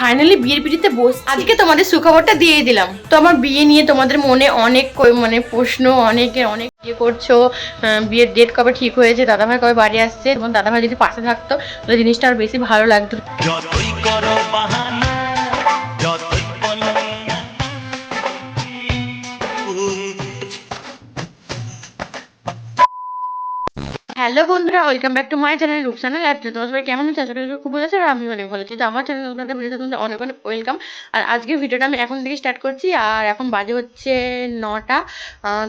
Finally বিয়ের পিড়িতে বস আজকে তোমাদের সুখবরটা দিয়ে দিলাম। তো আমার বিয়ে নিয়ে তোমাদের মনে অনেক মানে প্রশ্ন অনেকে অনেক ইয়ে করছ। বিয়ের ডেট কবে ঠিক হয়েছে? দাদাভাই কবে বাড়ি আসছে? তোমার দাদাভাই যদি পাশে থাকতো তাহলে জিনিসটা আর বেশি ভালো লাগতো। হ্যালো বন্ধুরা, welcome back to my channel Rupsana lab তোমার সবাই কেমন আছে? আশা করি খুব ভালো আছে আর আমি অনেক ভালো আছি। তো আমার চ্যানেল আপনাদের ভিডিওতে তোমাদের অনেক অনেক ওয়েলকাম। আর আজকের ভিডিওটা আমি এখন থেকে স্টার্ট করছি। আর এখন বাজে হচ্ছে নটা।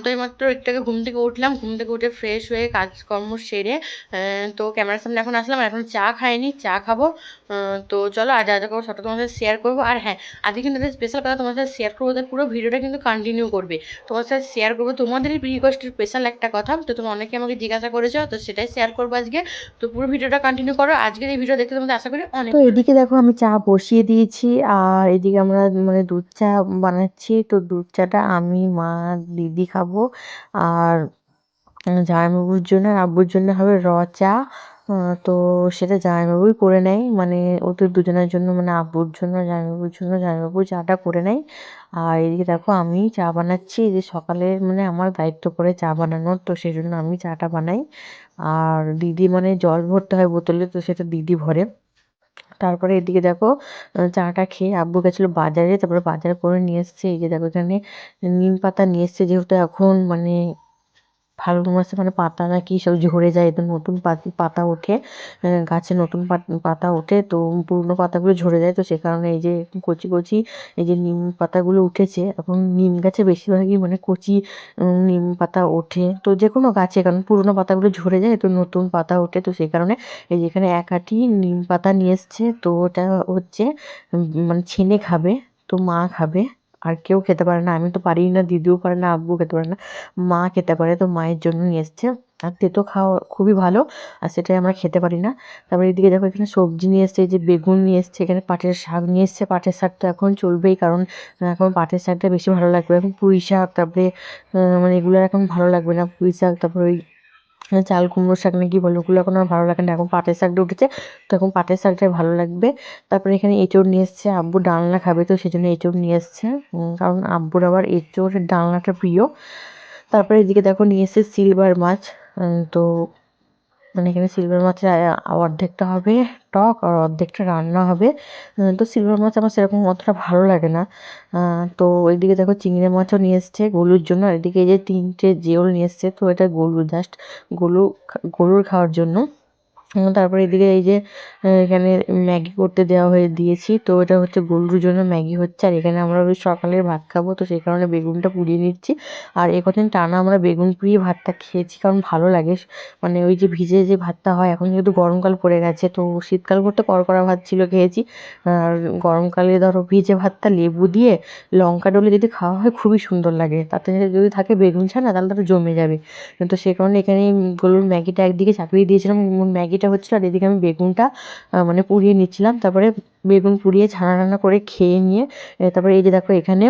তো এইমাত্র একটু আগে ঘুম থেকে উঠলাম। ঘুম থেকে উঠে ফ্রেশ হয়ে কাজকর্ম সেরে তো ক্যামেরার সামনে এখন আসলাম। আর এখন চা খাইনি, চা খাব। তো চলো আজ আজ করব সবটা তোমার সাথে শেয়ার করব। আর হ্যাঁ আজকে কিন্তু স্পেশাল কথা তোমার সাথে শেয়ার করব পুরো ভিডিওটা কিন্তু কন্টিনিউ করবে। তোমার সাথে শেয়ার করব তোমাদেরই রিকোয়েস্টের স্পেশাল একটা কথা। তো তোমরা অনেকে আমাকে জিজ্ঞাসা করেছ, তো সেটাই শেয়ার করব আজকে। তো পুরো ভিডিওটা কন্টিনিউ করো। আজকের এই ভিডিও দেখতে তোমাদের আশা করি অনেক তো এদিকে দেখো আমি চা বসিয়ে দিয়েছি আর এদিকে আমরা মানে দুধ চা বানাচ্ছি। তো দুধ চাটা আমি, মা, দিদি খাব আর জামাইবাবুর জন্য আর আব্বুর জন্য হবে র চা। তো সেটা জামাইবাবুই করে নেয়। মানে ওদের দুজনের জন্য মানে আব্বুর জন্য, জামাইবাবুর জন্য জামাইবাবু চাটা করে নেয়। আর এদিকে দেখো আমি চা বানাচ্ছি। যে সকালে মানে আমার দায়িত্ব পড়ে চা বানানোর, তো সেই জন্য আমি চাটা বানাই। আর দিদি মানে জল ভরতে হয় বোতলে, তো সেটা দিদি ভরে। তারপরে এদিকে দেখো চাটা খেয়ে আব্বু গেছিল বাজারে, তারপরে বাজার করে নিয়ে এসছে। এই যে দেখো এখানে নিম পাতা নিয়ে এসছে, যেহেতু এখন মানে ফাল্গুন মাসে মানে পাতা নাকি সব ঝরে যায় তো নতুন পাত- পাতা ওঠে গাছে নতুন পাত- ওঠে, তো পুরনো পাতাগুলো ঝরে যায়, তো সে কারণে এই যে কচি কচি এই যে নিম পাতাগুলো উঠেছে, এখন নিম গাছে বেশিরভাগই মানে কচি নিম পাতা ওঠে, তো যে কোনো গাছে, কারণ পুরনো পাতাগুলো ঝরে যায়, তো নতুন পাতা ওঠে, তো সেই কারণে এই যে এখানে এক আঁটি নিম পাতা নিয়ে এসছে, তো ওটা হচ্ছে মানে ছেনে খাবে, তো মা খাবে। আর কেউ খেতে পারে না, আমি তো পারি না, দিদিও পারে না আব্বু খেতে পারে না, মা খেতে পারে, তো মায়ের জন্য নিয়ে এসছে। আর তেতো খাওয়া খুবই ভালো, আর সেটাই আমরা খেতে পারি না। তারপরে এদিকে দেখো এখানে সবজি নিয়ে এসছে যে বেগুন নিয়ে এসছে, এখানে পাটের শাক নিয়ে এসছে, পাটের শাক তো এখন চলবেই, কারণ, এখন পাটের শাকটা বেশি ভালো লাগবে, এখন পুঁই শাক, তারপরে মানে এগুলো এখন ভালো লাগবে না, পুঁই শাক, তারপরে ওই চাল কুমড়ো শাক নাকি বলে, ওগুলো এখন আর ভালো লাগে না। এখন পাটের শাকটা উঠেছে, তো এখন পাটের শাকটাই ভালো লাগবে। তারপরে এখানে এঁচোড় নিয়ে এসছে, আব্বু ডালনা খাবে তো, সেজন্য এঁচোড় নিয়ে এসছে। কারণ আব্বুর আবার এঁচোড়ের ডালনাটা প্রিয়। তারপরে এদিকে দেখো নিয়ে এসছে সিলভার মাছ। তো মানে এখানে সিলভার মাছের অর্ধেকটা হবে টক আর অর্ধেকটা রান্না হবে। তো সিলভার মাছ আমার সেরকম অতটা ভালো লাগে না। তো ওইদিকে দেখো চিংড়ি মাছও নিয়ে এসছে গলুর জন্য। আর এদিকে এই যে তিনটে জিওল নিয়ে এসছে, তো এটা গলু জাস্ট গলু গরুর খাওয়ার জন্য। তারপরে এদিকে এই যে এখানে ম্যাগি করতে দেওয়া হয়ে দিয়েছি। তো এটা হচ্ছে গরুর জন্য ম্যাগি হচ্ছে। আর এখানে আমরা ওই সকালের ভাত খাব। তো সেই কারণে বেগুনটা পুড়িয়ে নিচ্ছি। আর এ কদিন টানা আমরা বেগুন পুড়িয়ে ভাতটা খেয়েছি কারণ ভালো লাগে। মানে ওই যে ভিজে যে ভাতটা হয় এখন যেহেতু গরমকাল পড়ে গেছে তো শীতকাল করতে কড়কড়া ভাত ছিল খেয়েছি। আর গরমকালে ধরো ভিজে ভাতটা লেবু দিয়ে লঙ্কা ডলে যদি খাওয়া হয় খুবই সুন্দর লাগে। তাতে যদি থাকে বেগুন ছানা তাহলে তো জমে যাবে। তো সে কারণে এখানে গরুর ম্যাগিটা একদিকে চাপিয়ে দিয়েছিলাম। উম, ম্যাগিটা হচ্ছিল আর এদিকে আমি বেগুনটা মানে পুড়িয়ে নিচ্ছিলাম। তারপরে বেগুন পুড়িয়ে ছানা রান্না করে খেয়ে নিয়ে তারপরে এই যে দেখো এখানে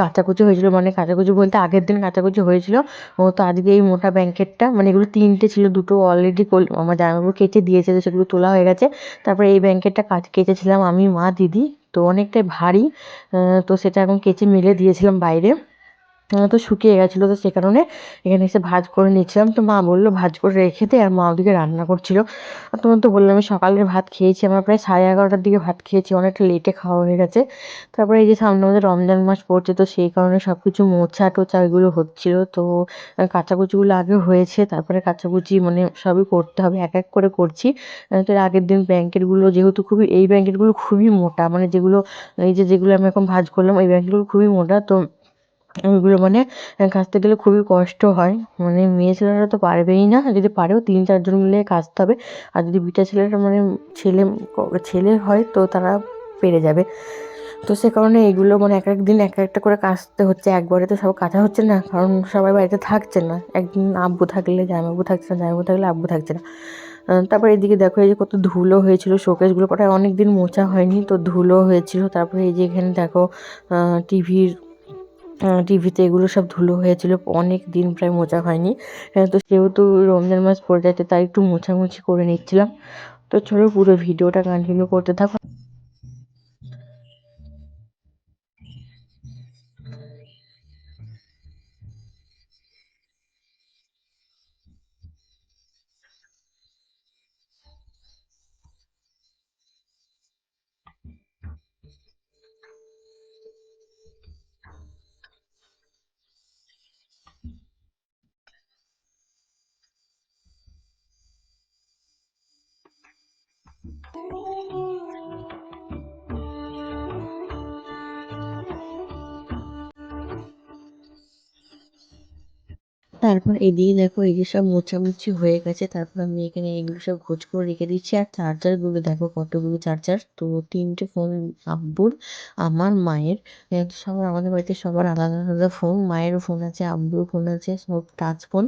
কাচাকুচি হয়েছিল। মানে কাচাকুচি বলতে আগের দিন কাচাকুচি হয়েছিল। ও তো আজকে এই মোটা ব্যাঙ্কেটটা মানে এগুলো তিনটে ছিল, দুটো অলরেডি আমার জামাইবাবু কেটে দিয়েছে, তো সেগুলো তোলা হয়ে গেছে। তারপরে এই ব্যাঙ্কেটটা কাজ কেচেছিলাম আমি, মা, দিদি। তো অনেকটাই ভারী তো সেটা এখন কেচে মেলে দিয়েছিলাম বাইরে। তো শুকিয়ে গেছিল তো সে কারণে এখানে এসে ভাজ করে নিয়েছিলাম। তো মা বলল, ভাজ করে রেখে দে। আর মা ওদিকে রান্না করছিল। আর তোমার তো বললাম, আমি সকালের ভাত খেয়েছি। আমরা প্রায় সাড়ে এগারোটার দিকে ভাত খেয়েছি। অনেকটা লেটে খাওয়া হয়ে গেছে। তারপরে এই যে সামনে আমাদের রমজান মাস পড়ছে, তো সেই কারণে সব কিছু মোছা টোচা এগুলো হচ্ছিল। তো কাচাকুচিগুলো আগে হয়েছে। তারপরে কাচাকুচি মানে সবই করতে হবে, এক এক করে করছি। তো আগের দিন ব্যাঙ্কেটগুলো যেহেতু খুবই, এই ব্যাঙ্কেটগুলো খুবই মোটা। মানে যেগুলো, এই যে যেগুলো আমি এখন ভাজ করলাম এই ব্যাঙ্কেটগুলো খুবই মোটা। তো ওইগুলো মানে কাচতে গেলে খুবই কষ্ট হয়। মানে মেয়ে ছেলেরা তো পারবেই না, যদি পারেও তিন চারজন মিলে কাচতে হবে। আর যদি বিটা ছেলেরা মানে ছেলে ছেলে হয় তো তারা পেরে যাবে। তো সে কারণে এগুলো মানে এক এক দিন এক একটা করে কাচতে হচ্ছে। একবারে তো সব কাচা হচ্ছে না, কারণ সবাই বাড়িতে থাকছে না। একদিন আব্বু থাকলে, জামাইবাবু থাকছে না, জামাইবাবু থাকলে আব্বু থাকছে না। তারপরে এদিকে দেখো এই যে কত ধুলো হয়েছিল, শোকেসগুলো প্রায় অনেক দিন মোছা হয়নি, তো ধুলো হয়েছিল। তারপরে এই যে এখানে দেখো টিভির টিভিতে এগুলো সব ধুলো হয়েছিল, অনেক দিন প্রায় মোচা হয়নি তো সেহেতু রমজান মাস পড়ে যাচ্ছে তাই একটু মোছামুছি করে নিচ্ছিলাম। তো চলো পুরো ভিডিওটা কন্টিনিউ করতে থাকো। তারপর এদিকে দেখো এই যে সব মোছামুছি হয়ে গেছে। তারপর আমি এখানে এগুলো সব গোছ করে রেখে দিচ্ছি। আর চার্জারগুলো দেখো, কতগুলো চার্জার। তো তিনটে ফোন, আব্বুর, আমার, মায়ের। সবার, আমাদের বাড়িতে সবার আলাদা আলাদা ফোন। মায়েরও ফোন আছে আব্বুর ফোন আছে, সব টাচ ফোন।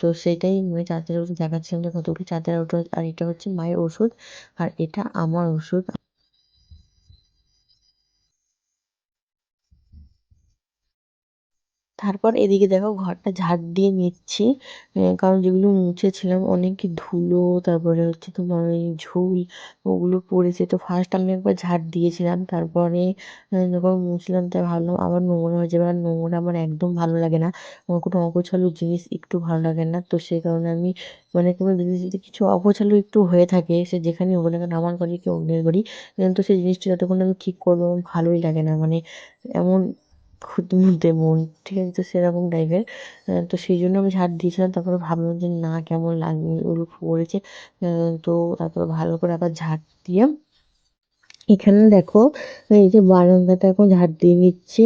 তো সেটাই মানে চার্জার দেখাচ্ছিলাম যে কতগুলো চার্জার ওটা আর এটা হচ্ছে মায়ের ওষুধ। আর এটা আমার ওষুধ। তারপর এদিকে দেখো ঘরটা ঝাড় দিয়ে নিচ্ছি। কারণ যেগুলো মুছেছিলাম অনেক ধুলো, তারপরে হচ্ছে তোমার ওই ঝুল ওগুলো পড়েছে। তো ফার্স্ট আমি একবার ঝাড় দিয়েছিলাম, তারপরে যখন মুছলাম তাই ভাবলাম আবার নোংরা হয়ে যাবে। আর নোংরা আমার একদম ভালো লাগে না। আমার কোনো অগোছালো জিনিস একটু ভালো লাগে না। তো সেই কারণে আমি মানে কোনো জিনিস যদি কিছু অগোছালো একটু হয়ে থাকে, সে যেখানেই হোক না কেন, আমার বাড়ি কি অন্যের বাড়ি তো সেই জিনিসটা যতক্ষণ আমি ঠিক করব ভালোই লাগে না। মানে এমন খুঁতমুঁতে মন, ঠিক আছে? তো সেরকম টাইপের তো সেই জন্য আমি ঝাড় দিয়েছিলাম। তারপরে ভাবলাম যে না, কেমন লাগবে? ওগুলো পড়েছে তো তারপর ভালো করে আবার ঝাঁট দিয়ে, এখানে দেখো, এই যে বারান্দাটা এখন ঝাঁট দিয়ে নিচ্ছি।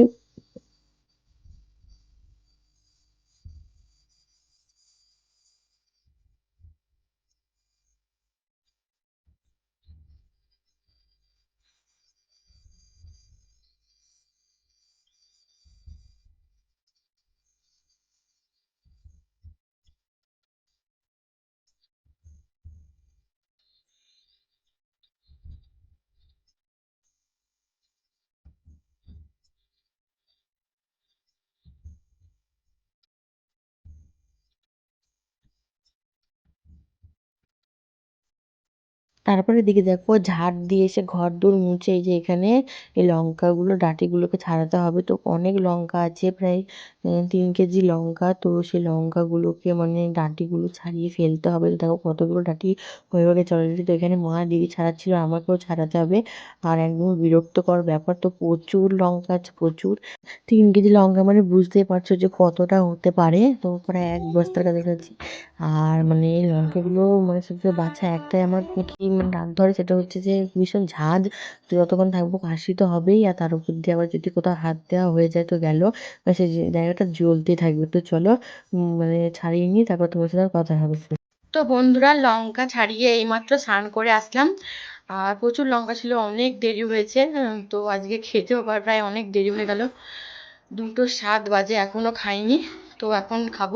তারপরে এদিকে দেখো ঝাড় দিয়ে এসে ঘর দোর মুছে এই যে এখানে এই লঙ্কাগুলো, ডাঁটিগুলোকে ছাড়াতে হবে। তো অনেক লঙ্কা আছে, প্রায় তিন কেজি লঙ্কা, তো সেই লঙ্কাগুলোকে মানে ডাঁটিগুলো ছাড়িয়ে ফেলতে হবে। দেখো কতগুলো ডাঁটি হয়ে গেছে তো এখানে মা দিদি ছাড়াচ্ছিল, আমাকেও ছাড়াতে হবে। আর একদম বিরক্তকর ব্যাপার, তো প্রচুর লঙ্কা প্রচুর। তিন কেজি লঙ্কা মানে বুঝতেই পারছ যে কতটা হতে পারে। তো প্রায় এক বস্তার কাছে কাছাকাছি। আর মানে এই লঙ্কাগুলো মানে সবচেয়ে বাছা একটাই আমার কি মানে ডাক ধরে, সেটা হচ্ছে যে ভীষণ ঝাঁজ। তো যতক্ষণ থাকব কাশি তো হবেই, আর তার উপর দিয়ে আবার যদি কোথাও হাত দেওয়া হয়ে যায় তো গেল। সেই জায়গাটা জ্বলতেই থাকবে। তো চলো মানে ছাড়িয়ে নিই তারপর তোমার সাথে আর কথা হবে। তো বন্ধুরা লঙ্কা ছাড়িয়ে এইমাত্র স্নান করে আসলাম। আর প্রচুর লঙ্কা ছিল অনেক দেরি হয়েছে। তো আজকে খেতেও আবার প্রায় অনেক দেরি হয়ে গেল। দুটো সাত বাজে এখনও খাইনি তো এখন খাব।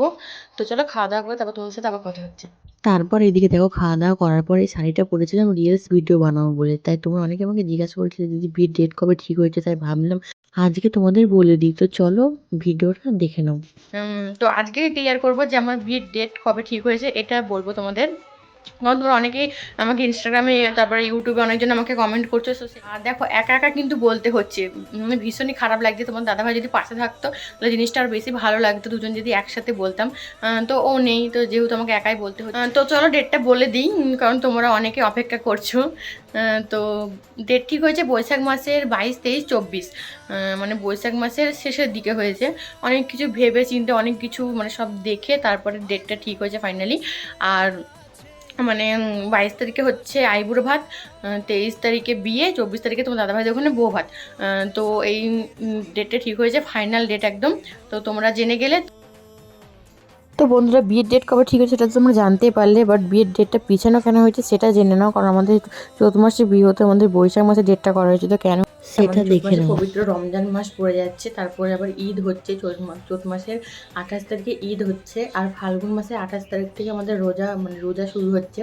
তো চলো খাওয়া দাওয়া করে তারপর তোমার সাথে আবার কথা হচ্ছে। তারপর এদিকে দেখো খাওয়া দাওয়া করার পর এই শাড়িটা পরেছিলাম রিলস ভিডিও বানাবো বলে। তাই তোমরা অনেকে আমাকে জিজ্ঞাসা করেছিলে দিদি বিয়ের ডেট কবে ঠিক হয়েছে? তাই ভাবলাম আজকে তোমাদের বলে দিই, তো চলো ভিডিওটা দেখে নাও। তো আজকে ক্লিয়ার করব যে আমার বিয়ের ডেট কবে ঠিক হয়েছে, এটা বলব তোমাদের। তোমরা অনেকেই আমাকে ইনস্টাগ্রামে তারপরে ইউটিউবে অনেকজন আমাকে কমেন্ট করছ সে- আর দেখো, একা একা কিন্তু বলতে হচ্ছে। মানে ভীষণই খারাপ লাগছে। তোমার দাদাভাই যদি পাশে থাকতো, তাহলে জিনিসটা আর বেশি ভালো লাগতো। দুজন যদি একসাথে বলতাম তো ও নেই, তো যেহেতু আমাকে একাই বলতে হচ্ছে। তো চলো ডেটটা বলে দিই কারণ তোমরা অনেকে অপেক্ষা করছ। তো ডেট ঠিক হয়েছে বৈশাখ মাসের বাইশ, তেইশ, চব্বিশ। মানে বৈশাখ মাসের শেষের দিকে হয়েছে। অনেক কিছু ভেবে চিন্তে অনেক কিছু মানে সব দেখে তারপরে ডেটটা ঠিক হয়েছে ফাইনালি আর মানে বাইশ তারিখে হচ্ছে আইবুড়ো ভাত তেইশ তারিখে বিয়ে, চব্বিশ তারিখে তোমার দাদাভাইদের ওখানে বউ ভাত। তো এই ডেটটা ঠিক হয়েছে ফাইনাল ডেট একদম। তো তোমরা জেনে গেলে তো বন্ধুরা বিয়ের ডেট কবে ঠিক হয়েছে সেটা তো তোমরা জানতে পারলে বাট বিয়ের ডেটটা পিছানো কেন হয়েছে সেটা জেনে নাও কারণ আমাদের চৌদ্দ মাসে বিয়ে হতে আমাদের বৈশাখ মাসে ডেটটা করা হয়েছে তো কেন? সেটা দেখে নাও। পবিত্র রমজান মাস পড়ে যাচ্ছে তারপরে আবার ঈদ হচ্ছে চৈত চৈত মাসের আঠাশ তারিখে ঈদ হচ্ছে আর ফাল্গুন মাসের আঠাশ তারিখ থেকে আমাদের রোজা মানে রোজা শুরু হচ্ছে।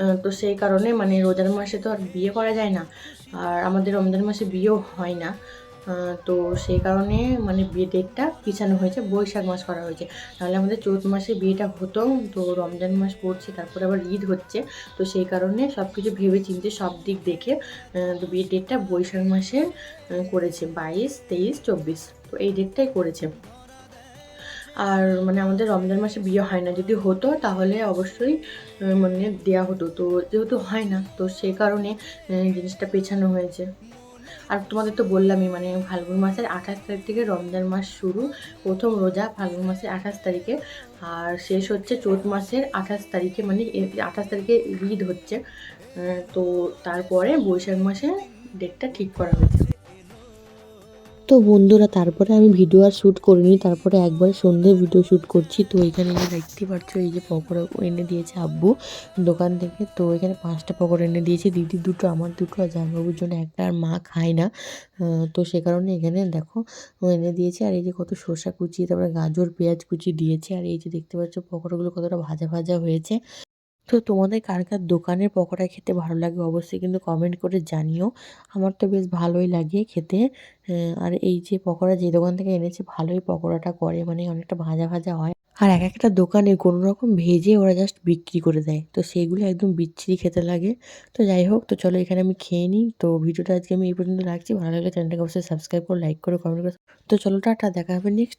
আহ, তো সেই কারণে মানে রোজার মাসে তো আর বিয়ে করা যায় না আর আমাদের রমজান মাসে বিয়েও হয় না। তো সেই কারণে মানে বিয়ে ডেটটা পিছানো হয়েছে, বৈশাখ মাস করা হয়েছে। তাহলে আমাদের চৈত মাসে বিয়েটা হতো, তো রমজান মাস পড়ছে, তারপরে আবার ঈদ হচ্ছে। তো সেই কারণে সব কিছু ভেবে চিন্তে সব দিক দেখে তো বিয়ের ডেটটা বৈশাখ মাসে করেছে, বাইশ, তেইশ, চব্বিশ। তো এই ডেটটাই করেছে। আর মানে আমাদের রমজান মাসে বিয়ে হয় না, যদি হতো তাহলে অবশ্যই মানে দেওয়া হতো। তো যেহেতু হয় না, তো সেই কারণে জিনিসটা পেছানো হয়েছে। আর তোমাদের তো বললামই মানে ফাল্গুন মাসের আঠাশ তারিখ থেকে রমজান মাস শুরু, প্রথম রোজা ফাল্গুন মাসের আঠাশ তারিখে। আর শেষ হচ্ছে চৈত মাসের আঠাশ তারিখে মানে আঠাশ তারিখে ঈদ হচ্ছে। তো তারপরে বৈশাখ মাসে ডেটটা ঠিক করা হয়েছে। তো বন্ধুরা, তারপরে আমি ভিডিও আর শ্যুট করিনি, তারপরে একবার সন্ধ্যে ভিডিও শ্যুট করছি। তো এখানে যে দেখতে পাচ্ছ, এই যে পকোড়া এনে দিয়েছে আব্বু দোকান থেকে। তো এখানে পাঁচটা পকোড়া এনে দিয়েছে, দিদি দুটো, আমার দুটো আর জামাইবাবুর জন্য একটা আর মা খায় না। তো সে কারণে এখানে দেখো এনে দিয়েছে। আর এই যে কত শসা কুচি, তারপরে গাজর, পেঁয়াজ কুচি দিয়েছে। আর এই যে দেখতে পাচ্ছ, পকোড়াগুলো কতটা ভাজা ভাজা হয়েছে। তো তোমাদের কার কার দোকানের পকোড়া খেতে ভালো লাগে অবশ্যই কিন্তু কমেন্ট করে জানিও। আমার তো বেশ ভালোই লাগে খেতে। আর এই যে পকোড়া যে দোকান থেকে এনেছে ভালোই পকোড়াটা করে মানে অনেকটা ভাজা ভাজা হয়। আর এক একটা দোকানে কোনো রকম ভেজে ওরা জাস্ট বিক্রি করে দেয়। তো সেইগুলো একদম বিচ্ছিরি খেতে লাগে। তো যাই হোক, তো চলো এখানে আমি খেয়ে নিই। তো ভিডিওটা আজকে আমি এই পর্যন্ত রাখছি। ভালো লাগলে চ্যানেলটাকে অবশ্যই সাবস্ক্রাইব করো লাইক করো কমেন্ট করো। তো চলো টাটা, দেখা হবে নেক্সট